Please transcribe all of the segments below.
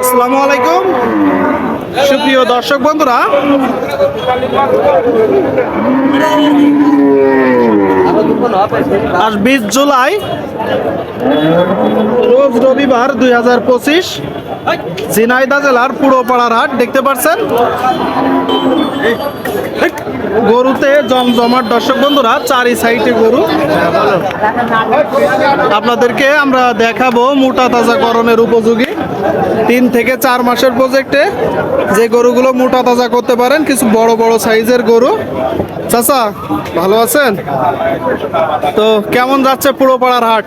আসসালামু আলাইকুম। সুপ্রিয় দর্শক বন্ধুরা আজ বিশ জুলাই রোজ রবিবার দুই হাজার পঁচিশ। ঝিনাইদা জেলার পুরোপাড়ার হাট, দেখতে পাচ্ছেন গরুতে জমজমাট। দর্শক বন্ধুরা, চারি সাইডে গরু। আপনাদেরকে আমরা দেখাবো মোটা তাজাকরণের উপযোগী। তিন থেকে চার মাসের প্রজেক্টে যে গরুগুলো মোটা তাজা করতে পারেন, কিছু বড় বড় সাইজের গরু। চাচা ভালো আছেন? তো কেমন যাচ্ছে পুরো পাড়ার হাট?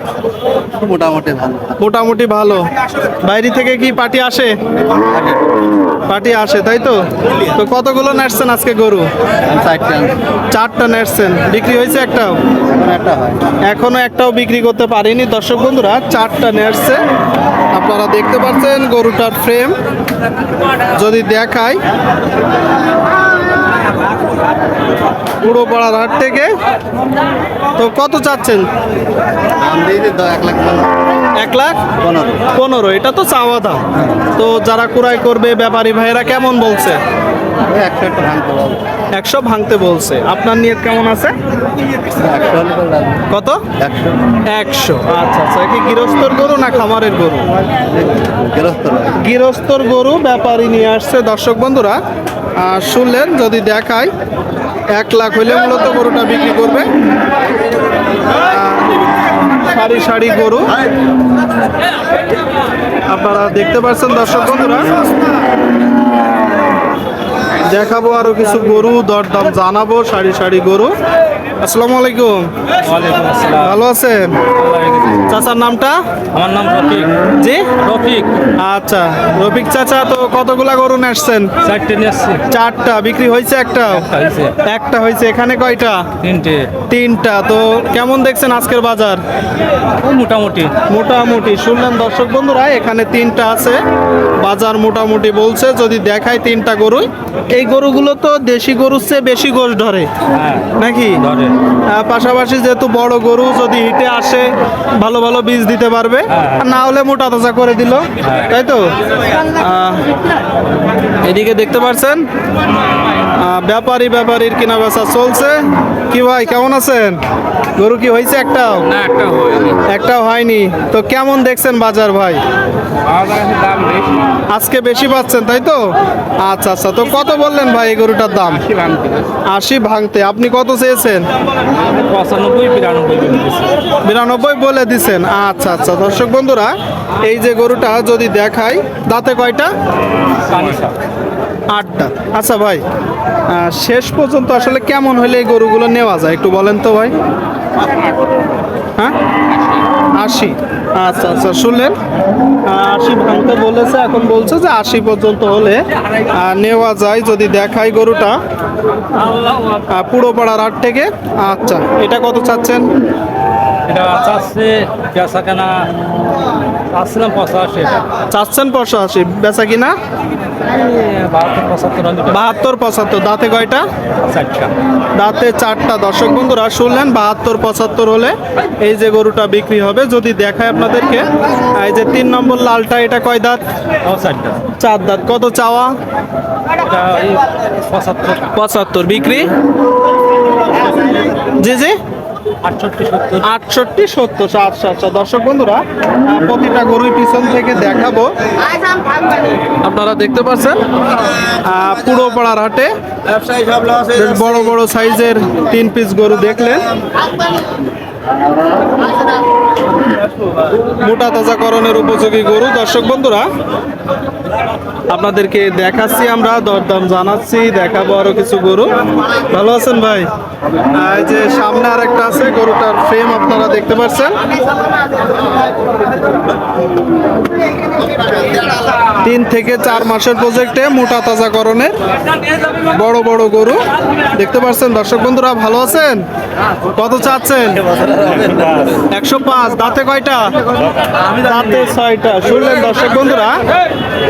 মোটামুটি ভালো। মোটামুটি ভালো। বাইরে থেকে কি পার্টি আসে? পার্টি আসে তাই তো? তো কতগুলো নেটছেন আজকে গরু? চারটে নেটছেন বিক্রি হয়েছে একটাও? একটা এখনও একটাও বিক্রি করতে পারিনি। দর্শক বন্ধুরা চারটা নেটছে আপনারা দেখতে পাচ্ছেন গরুটার ফ্রেম যদি দেখাই। পুরো পাড়ার হাট থেকে। তো কত চাচ্ছেন? এক লাখ পনেরো। এটা তো চাওয়া দাম। তো যারা কুড়াই করবে ব্যাপারী ভাইয়েরা কেমন বলছে? একশো ভাঙতে বলছে। আপনার নিয়ত কেমন আছে? কত? একশো। একশো। আচ্ছা আচ্ছা কি গৃহস্থর গরু না খামারের গরু? গৃহস্থর। গরু ব্যাপারী নিয়ে আসছে। দর্শক বন্ধুরা শুনলেন যদি দেখায় এক লাখ হইলে মূলত গরুটা বিক্রি করবে। সারি সারি গরু। আপনারা দেখতে পাচ্ছেন দর্শক বন্ধুরা। দেখাবো আরও কিছু গরু, দরদাম জানাব, সারি সারি গরু। আসসালামু আলাইকুম। ভালো আছেন? চাচার নামটা? আমার নাম রফিক। জি? রফিক। আচ্ছা রফিক চাচা তো কতগুলা গরু নেসছেন চারটে নিয়ে চারটা বিক্রি হয়েছে একটা? একটা হয়েছে। এখানে কয়টা? তিনটে। তিনটা তো কেমন দেখছেন আজকের বাজার? মোটামুটি। মোটামুটি শুনলেন দর্শক বন্ধুরা এখানে তিনটা আছে। বাজার মোটামুটি বলছে যদি দেখায় তিনটা গরুই। এই গরুগুলো তো দেশি গরুর চেয়ে বেশি গোশ ধরে। হ্যাঁ নাকি? ধরে। পাশাপাশি যেহেতু বড় গরু যদি হিটে আসে ভালো ভালো বীজ দিতে পারবে। আর না হলে মোটা তাজা করে দিল। তাই তো? এদিকে দেখতে পাচ্ছেন ব্যাপারী ব্যাপারীর কিনা বেচা চলছে। কি ভাই কেমন আছেন? গরু কি হয়েছে একটাও? না একটা হয়নি। একটাও হয়নি। তো কেমন দেখছেন বাজার ভাই? আজকে বেশি পাচ্ছেন তাই তো? আচ্ছা আচ্ছা। তো কত বললেন ভাই এই গরুটার দাম? দাম আশি ভাঙতে। আপনি কত চেয়েছেন? পঁচানব্বই বিরানব্বই বিরানব্বই বলে দিছেন। আচ্ছা আচ্ছা। দর্শক বন্ধুরা এই যে গরুটা যদি দেখাই দাঁতে কয়টা? আটটা। আচ্ছা ভাই শেষ পর্যন্ত আসলে কেমন হলে এই গরুগুলো নেওয়া যায়? একটু বলেন তো ভাই। হ্যাঁ? আশি। আচ্ছা আচ্ছা শুনলেন। আশি ভাঙতে বলেছে, এখন বলছে যে আশি পর্যন্ত হলে নেওয়া যায় যদি দেখাই গরুটা। পুরো পাড়ার আট থেকে। আচ্ছা এটা কত চাচ্ছেন? এটা চাচ্ছে কেনা চাচ্ছিলাম পঁচাশি। চাচ্ছেন পঁচাশি। বেচা কিনা? বাহাত্তর পঁচাত্তর। দাঁতে কয়টা? দাঁতে চারটা। দর্শক বন্ধুরা শুনলেন বাহাত্তর পঁচাত্তর হলে এই যে গরুটা বিক্রি হবে যদি দেখায় আপনাদেরকে এই যে তিন নম্বর লালটা এটা কয় দাঁত? চার দাঁত। কত চাওয়া? পঁচাত্তর। বিক্রি? জি জি। আটষট্টি, সত্তর। আটষট্টি আচ্ছা আচ্ছা দর্শক বন্ধুরা, প্রতিটা গরুই পিছন থেকে দেখাবো। আপনারা দেখতে পাচ্ছেন পুরো পাড়ার হাটে বেশ বড় বড় সাইজের তিন পিস গরু দেখলেন। মোটা তাজাকরণের উপযোগী গরু। দর্শক বন্ধুরা, আপনাদেরকে দেখাচ্ছি আমরা, দরদাম জানাচ্ছি, দেখাবো আরও কিছু গরু। ভালো আছেন ভাই? এই যে সামনে আর একটা আছে, গরুটার ফ্রেম আপনারা দেখতে পাচ্ছেন। তিন থেকে চার মাসের প্রজেক্টে মোটা তাজাকরণের বড় বড় গরু। দেখতে পাচ্ছেন দর্শক বন্ধুরা, ভালো আছেন? কত চাচ্ছেন? একশো পাঁচ, দাঁতে কয়টা? দাঁতে ছয়টা শুনলেন দর্শক বন্ধুরা?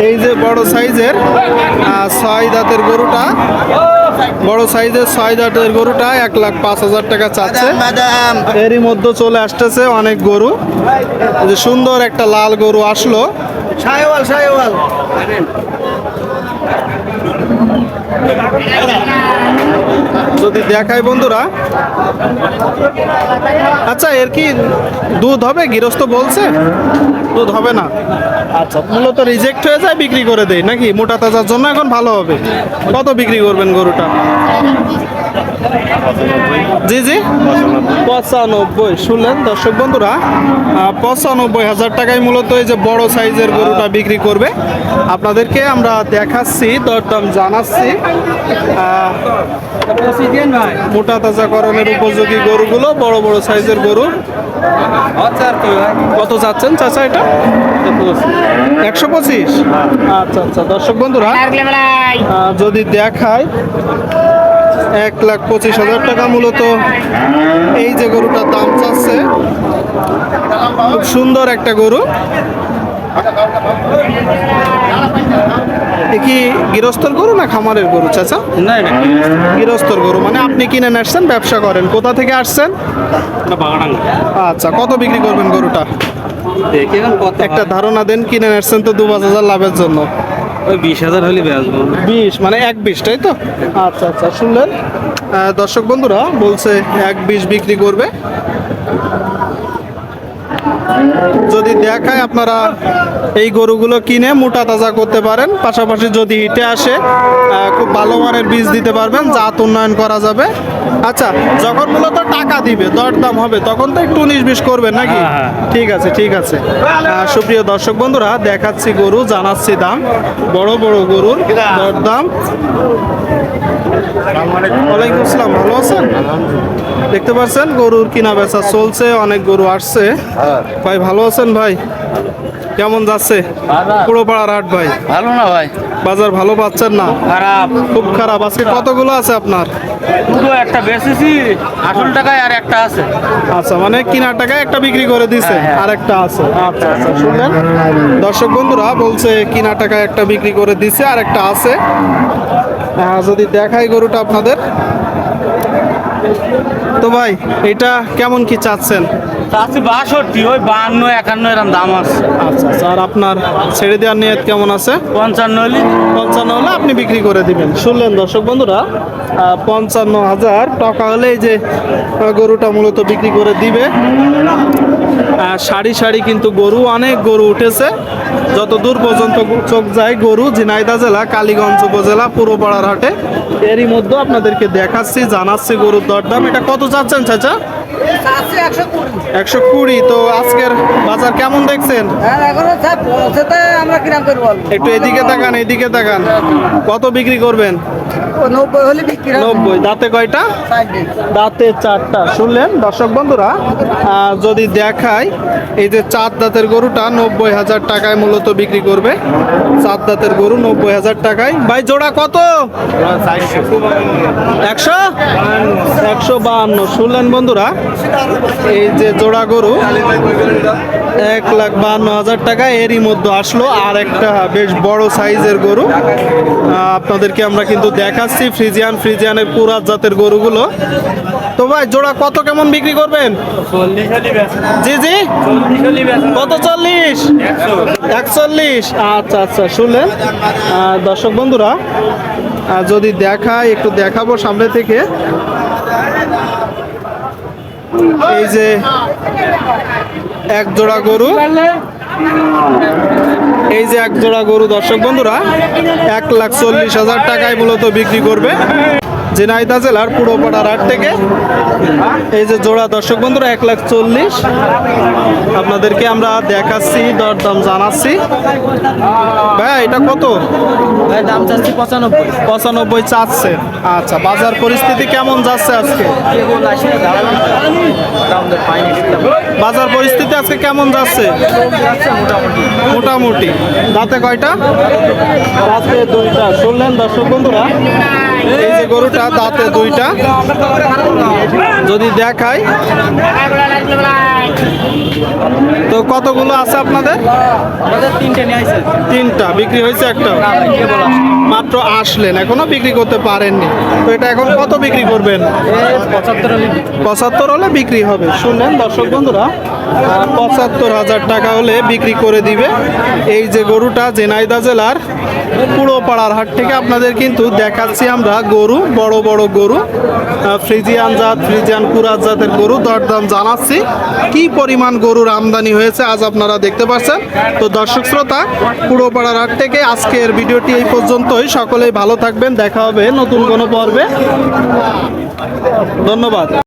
এই যে বড় সাইজের ছয় দাঁতের গরুটা বড় সাইজের ছয় দাঁতের গরুটা এক লাখ পাঁচ হাজার টাকা চাচ্ছে। এরই মধ্যে চলে আসতেছে অনেক গরু। যে সুন্দর একটা লাল গরু আসলো। সাইওয়াল সাহেওয়াল যদি দেখায় বন্ধুরা। আচ্ছা এর কি দুধ হবে? গৃহস্থ বলছে দুধ হবে না। আচ্ছা। মূলত রিজেক্ট হয়ে যায় বিক্রি করে দেয় নাকি? মোটা তাজার জন্য এখন ভালো হবে। কত বিক্রি করবেন গরুটা? জি জি। পঁচানব্বই শুনলেন দর্শক বন্ধুরা? পঁচানব্বই হাজার টাকায় মূলত এই যে বড় সাইজের গরুটা বিক্রি করবে। আপনাদেরকে আমরা দেখাচ্ছি দরদাম জানাচ্ছি। মোটা তাজাকরণের উপযোগী গরুগুলো বড় বড় সাইজের গরু। কত যাচ্ছেন চাচা এটা? একশো পঁচিশ? আচ্ছা আচ্ছা। দর্শক বন্ধুরা যদি দেখায় এক লাখ পঁচিশ হাজার টাকা মূলত এই যে গরুটার দাম চাচ্ছে। খুব সুন্দর একটা গরু। কি গৃহস্থর গরু না খামারের গরু চাচা? না এটা গৃহস্থর গরু মানে আপনি কিনে আসছেন ব্যবসা করেন। কোথা থেকে আসছেন? আচ্ছা কত বিক্রি করবেন গরুটা? একটা ধারণা দেন কিনে আসছেন তো দু পাঁচ হাজার লাভের জন্য। ওই বিশ হাজার হলে বেচবো বিশ মানে এক বিশ, তাই তো? আচ্ছা আচ্ছা শুনলেন। দর্শক বন্ধুরা, বলছে এক বিশ বিক্রি করবে। যদি দেখায় আপনারা এই গরুগুলো কিনে মোটা তাজা করতে পারেন পাশাপাশি যদি হিটে আসে খুব ভালো মানের বীজ দিতে পারবেন জাত উন্নয়ন করা যাবে। আচ্ছা যখন মূলত টাকা দিবে দরদাম হবে তখন তো একটু উনিশ বিশ করবেন নাকি? হ্যাঁ, হ্যাঁ। ঠিক আছে ঠিক আছে। সুপ্রিয় দর্শক বন্ধুরা দেখাচ্ছি গরু জানাচ্ছি দাম। বড় বড় গরুর দরদাম। ওয়ালাইকুম আসসালাম ভালো আছেন? দেখতে পাচ্ছেন গরুর কিনা বেচা চলছে অনেক গরু আসছে। ভাই ভালো আছেন ভাই? কেমন যাচ্ছে? পুরো পাড়ার হাট ভাই? ভালো না ভাই। বাজার ভালো পাচ্ছেন না? খারাপ। খুব খারাপ। আজকে কতগুলো আছে আপনার? দুটো একটা বেচেছি আসল টাকায় আর একটা আছে। আচ্ছা মানে কিনার টাকায় একটা বিক্রি করে দিছে আর একটা আছে। আচ্ছা আচ্ছা শুনলেন? দর্শক বন্ধুরা বলছে কিনা টাকায় একটা বিক্রি করে দিছে আর একটা আছে। আহ, যদি দেখাই গরুটা আপনাদের। তো ভাই এটা কেমন কি চাচ্ছেন? আছে বাষট্টি ওই বাহান্ন একান্ন এরকম দাম আছে। আচ্ছা আচ্ছা আর আপনার ছেড়ে দেওয়ার নিয়ত কেমন আছে? পঞ্চান্ন হলে। পঞ্চান্ন হলে আপনি বিক্রি করে দিবেন। শুনলেন দর্শক বন্ধুরা পঞ্চান্ন হাজার টাকা হলে এই যে গরুটা মূলত বিক্রি করে দিবে। সারি সারি কিন্তু গরু অনেক গরু উঠেছে। যত দূর পর্যন্ত চোখ যায় গরু ঝিনাইদা জেলা কালীগঞ্জ উপজেলা পুরোপাড়ার হাটে। এরই মধ্যে আপনাদেরকে দেখাচ্ছি জানাচ্ছি গরুর দরদাম। এটা কত চাচ্ছেন চাচা? একশো কুড়ি। তো আজকের বাজার কেমন দেখছেন? বলব। একটু এদিকে তাকান এদিকে তাকান। কত বিক্রি করবেন? নব্বই দাঁতে কয়টা? দাঁতে চারটা। শুনলেন দর্শক বন্ধুরা যদি যদি দেখায় এই যে চার দাঁতের গরুটা নব্বই হাজার টাকায় মূলত বিক্রি করবে। চার দাঁতের গরু নব্বই হাজার টাকায়। ভাই, জোড়া কত? একশো? একশো বাহান্ন। শুনলেন বন্ধুরা, এই যে জোড়া গরু, এক লাখ বাহান্ন হাজার টাকা এরই মধ্যে আসলো। আর একটা বেশ বড় সাইজের গরু। আপনাদেরকে আমরা কিন্তু দেখাচ্ছি ফ্রিজিয়ান। ফ্রিজিয়ানের পুরাত জাতের গরুগুলো। তো ভাই, জোড়া কত কেমন বিক্রি করবেন? কত চল্লিশ? একচল্লিশ। আচ্ছা আচ্ছা শুনলেন। দর্শক বন্ধুরা যদি দেখায়, একটু দেখাবো সামনে থেকে। এই যে এক জোড়া গরু। এই যে এক জোড়া গরু, দর্শক বন্ধুরা, এক লাখ চল্লিশ হাজার টাকায় মূলত বিক্রি করবে। ঝিনাইদা জেলার পুরোপাড়ার হাট থেকে। এই যে জোড়া দর্শক বন্ধুরা এক লাখ চল্লিশ। আপনাদেরকে আমরা দেখাচ্ছি দরদাম জানাচ্ছি। ভাই এটা কত? দাম চাচ্ছি পঁচানব্বই। পঁচানব্বই চাচ্ছে। আচ্ছা বাজার পরিস্থিতি কেমন যাচ্ছে আজকে? বাজার পরিস্থিতি আজকে কেমন যাচ্ছে মোটামুটি। মোটামুটি। দাঁতে কয়টা? দাঁতে দুইটা। শুনলেন দর্শক বন্ধুরা এই যে গরুটা দাঁতে দুইটা। যদি দেখায় তো কতগুলো আছে আপনাদের? তিনটে বিক্রি হয়েছে একটা মাত্র আসলেন এখনও বিক্রি করতে পারেননি। তো এটা এখন কত বিক্রি করবেন? পঁচাত্তর হলে বিক্রি হবে। শুনলেন দর্শক বন্ধুরা পঁচাত্তর হাজার টাকা হলে বিক্রি করে দিবে। এই যে গরুটা জেনাইদা জেলার পুরো পাড়ার হাট থেকে আপনাদের কিন্তু দেখাচ্ছি আমরা গরু, বড় বড় গরু। ফ্রিজিয়ান জাত, ফ্রিজিয়ান কুরাত জাতের গরু, দরদাম জানাচ্ছি। কি পরিমাণ গরুর আমদানি হয়েছে আজ আপনারা দেখতে পাচ্ছেন। তো দর্শক শ্রোতা পুরো পাড়ার হাট থেকে আজকের ভিডিওটি এই পর্যন্তই। সকলেই ভালো থাকবেন, দেখা হবে নতুন কোনো পর্বে। ধন্যবাদ।